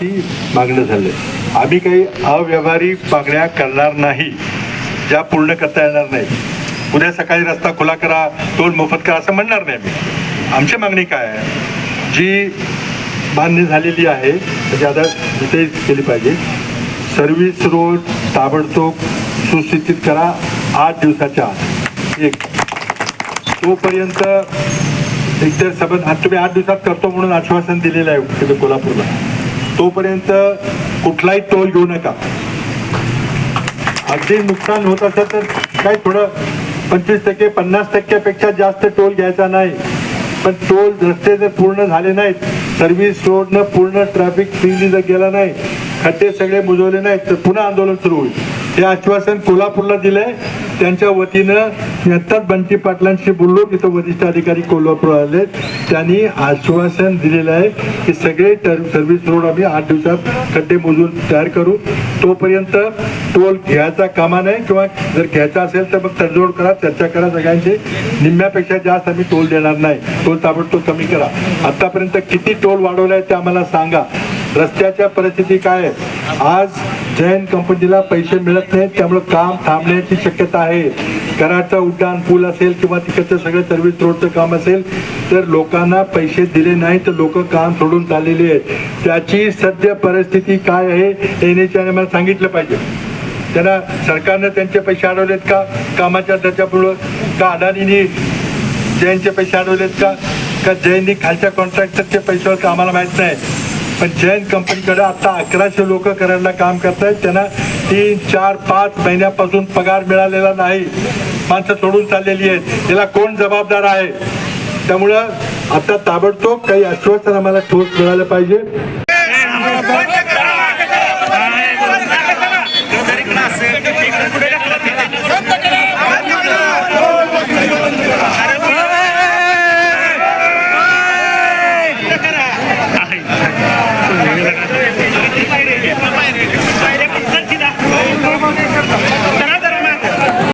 ती मागणं झालं. आम्ही काही अव्यवहारिक मागण्या करणार नाही. ज्या पूर्ण करता येणार नाही उद्या सकाळी रस्ता खुला करा टोल मोफत करा असं म्हणणार नाही आम्ही. आमची मागणी काय आहे? जी मान्य झालेली आहे त्याची आता इथे केली पाहिजे. सर्व्हिस रोड ताबडतोब सुस्थितीत करा. आठ दिवसाच्या आत. एक. तोपर्यंत एकतर सबंध आता तुम्ही आठ दिवसात करतो म्हणून आश्वासन दिलेलं आहे तिथे कोल्हापूरला. तोपर्यंत कुठलाही टोल घेऊ नका. अगदी नुकसान होत असेल तर काय थोडं पंचवीस टक्के पन्नास टक्क्यापेक्षा जास्त टोल घ्यायचा नाही. पण टोल रस्ते जर पूर्ण झाले नाहीत सर्व्हिस रोडनं पूर्ण ट्रॅफिक फ्रीली जर गेला नाही खड्डे सगळे बुजवले नाहीत तर पुन्हा आंदोलन सुरू होईल. हे आश्वासन कोल्हापूरला दिलंय. त्यांच्या वतीनं मी आत्ताच बंटी पाटलांशी बोललो तिथं वरिष्ठ अधिकारी कोल्हापूर आले त्यांनी आश्वासन दिलेलं आहे की सगळे टर- सर्व्हिस रोड आम्ही आठ दिवसात खड्डे मोजून तयार करू. तोपर्यंत टोल घ्यायचा कामा नाही किंवा जर घ्यायचा असेल तर मग तडजोड करा चर्चा करा सगळ्यांची निम्म्यापेक्षा जास्त आम्ही टोल देणार नाही. टोल ताबडतोब कमी करा. आतापर्यंत किती टोल वाढवलाय ते आम्हाला सांगा. रस्त्याच्या परिस्थिती काय आहे? आज जैन कंपनीला पैसे मिळत नाहीत त्यामुळे काम थांबण्याची शक्यता आहे. कराडचा उड्डाण पूल असेल किंवा तिकडचं सगळं सर्व्हिस रोडचं काम असेल तर लोकांना पैसे दिले नाही तर लोक काम सोडून चाललेली आहेत. त्याची सध्या परिस्थिती काय आहे एनएचआयने मला सांगितलं पाहिजे. त्यांना सरकारनं त्यांचे पैसे अडवलेत का? कामाच्या त्याच्यामुळं का अडाणीने जैनचे पैसे अडवलेत का? का जैननी खालच्या कॉन्ट्रॅक्टरचे पैशावर कामाला आम्हाला नाही? पण जैन कंपनीकडे आता अकराशे लोक करायला काम करतायत. त्यांना तीन चार पाच महिन्यापासून पगार मिळालेला नाही. माणसं सोडून चाललेली आहेत. याला कोण जबाबदार आहे? त्यामुळं आता ताबडतोब काही आश्वासन आम्हाला ठोस मिळालं पाहिजे.